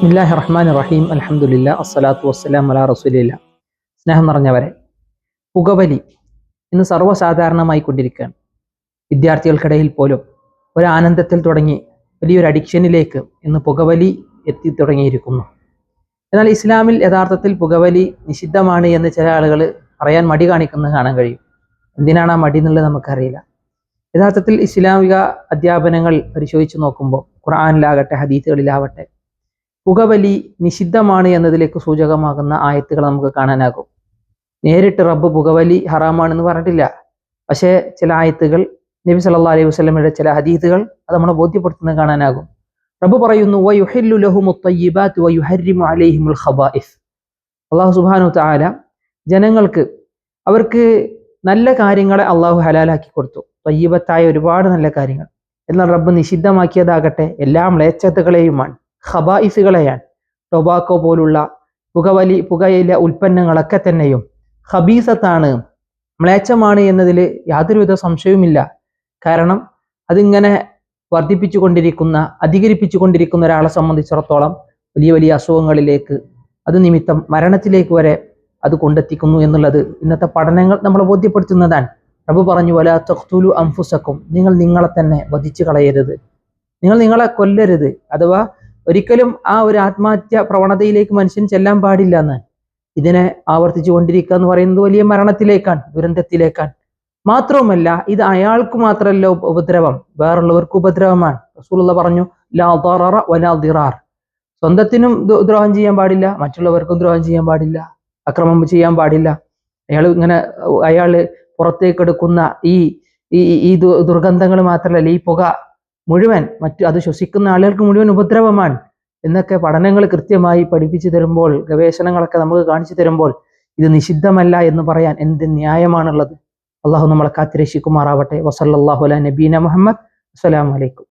ബിസ്മില്ലാഹി റഹ്മാൻ റഹീം അലഹമുല്ല അസ്സലാത്തു വസ്സലാം അലാ റസൂലില്ല. സ്നേഹം നിറഞ്ഞവരെ പുകവലി ഇന്ന് സർവസാധാരണമായി കൊണ്ടിരിക്കുകയാണ്. വിദ്യാർത്ഥികൾക്കിടയിൽ പോലും ഒരു ആനന്ദത്തിൽ തുടങ്ങി വലിയൊരു അഡിക്ഷനിലേക്ക് ഇന്ന് പുകവലി എത്തി തുടങ്ങിയിരിക്കുന്നു. എന്നാൽ ഇസ്ലാമിൽ യഥാർത്ഥത്തിൽ പുകവലി നിഷിദ്ധമാണ് എന്ന് ചില ആളുകൾ പറയാൻ മടി കാണിക്കുന്നത് കാണാൻ കഴിയും. എന്തിനാണ് ആ മടി എന്നുള്ളത് നമുക്കറിയില്ല. യഥാർത്ഥത്തിൽ ഇസ്ലാമിക അധ്യാപനങ്ങൾ പരിശോധിച്ച് നോക്കുമ്പോൾ ഖുർആാനിലാകട്ടെ ഹദീസുകളിലാവട്ടെ പുകവലി നിഷിദ്ധമാണ് എന്നതിലേക്ക് സൂചകമാകുന്ന ആയത്തുകൾ നമുക്ക് കാണാനാകും. നേരിട്ട് റബ്ബ് പുകവലി ഹറാമാണെന്ന് പറഞ്ഞിട്ടില്ല. പക്ഷേ ചില ആയത്തുകൾ നബി സല്ലാ അലൈഹി വസ്ലമയുടെ ചില ഹദീസുകൾ അത് നമ്മളെ ബോധ്യപ്പെടുത്തുന്നത് കാണാനാകും. റബ്ബ് പറയുന്നു അള്ളാഹു സുബാനു തആല ജനങ്ങൾക്ക് അവർക്ക് നല്ല കാര്യങ്ങളെ അള്ളാഹു ഹലാലാക്കി കൊടുത്തു. തയ്യബത്തായ ഒരുപാട് നല്ല കാര്യങ്ങൾ. എന്നാൽ റബ്ബ് നിഷിദ്ധമാക്കിയതാകട്ടെ എല്ലാ മ്ലേച്ഛതകളെയുമാണ്. ഖബായിസുകളെയാണ്. ടൊബാക്കോ പോലുള്ള പുകവലി പുകയില ഉൽപ്പന്നങ്ങളൊക്കെ തന്നെയും ഖബീസത്താണ്. മ്ലേച്ഛമാണ് എന്നതിൽ യാതൊരുവിധ സംശയവുമില്ല. കാരണം അതിങ്ങനെ വർദ്ധിപ്പിച്ചു കൊണ്ടിരിക്കുന്ന അധികരിപ്പിച്ചു കൊണ്ടിരിക്കുന്ന ഒരാളെ സംബന്ധിച്ചിടത്തോളം വലിയ വലിയ അസുഖങ്ങളിലേക്ക് അത് നിമിത്തം മരണത്തിലേക്ക് വരെ അത് കൊണ്ടെത്തിക്കുന്നു എന്നുള്ളത് ഇന്നത്തെ പഠനങ്ങൾ നമ്മളെ ബോധ്യപ്പെടുത്തുന്നതാണ്. പ്രഭു പറഞ്ഞു വല തഖ്തുലു അംഫുസക്കും നിങ്ങൾ നിങ്ങളെ തന്നെ വധിച്ചു കളയരുത് നിങ്ങൾ നിങ്ങളെ കൊല്ലരുത്. അഥവാ ഒരിക്കലും ആ ഒരു ആത്മഹത്യ പ്രവണതയിലേക്ക് മനുഷ്യൻ ചെല്ലാൻ പാടില്ല എന്ന്. ഇതിനെ ആവർത്തിച്ചു കൊണ്ടിരിക്കുക എന്ന് പറയുന്നത് വലിയ മരണത്തിലേക്കാണ് ദുരന്തത്തിലേക്കാണ്. മാത്രവുമല്ല ഇത് അയാൾക്ക് മാത്രമല്ല ഉപദ്രവം വേറുള്ളവർക്ക് ഉപദ്രവമാണ്. റസൂലുള്ള പറഞ്ഞു ലാ ദററ വലാ ദിറാർ. സ്വന്തത്തിനും ദ്രോഹം ചെയ്യാൻ പാടില്ല മറ്റുള്ളവർക്കും ദ്രോഹം ചെയ്യാൻ പാടില്ല അക്രമം ചെയ്യാൻ പാടില്ല. അയാൾ ഇങ്ങനെ അയാൾ പുറത്തേക്ക് എടുക്കുന്ന ഈ ഈ ഈ ദുർഗന്ധങ്ങൾ മാത്രമല്ല ഈ പുക മുഴുവൻ മറ്റു അത് ശ്വസിക്കുന്ന ആളുകൾക്ക് മുഴുവൻ ഉപദ്രവമാണ് എന്നൊക്കെ പഠനങ്ങൾ കൃത്യമായി പഠിപ്പിച്ചു തരുമ്പോൾ ഗവേഷണങ്ങളൊക്കെ നമുക്ക് കാണിച്ചു തരുമ്പോൾ ഇത് നിഷിദ്ധമല്ല എന്ന് പറയാൻ എന്ത് ന്യായമാണുള്ളത്? അള്ളാഹു നമ്മളെ കാത്തിരക്ഷിക്കുമാറാവട്ടെ. വസല്ലാഹു നബീന മുഹമ്മദ്. അസ്സലാമലൈക്കും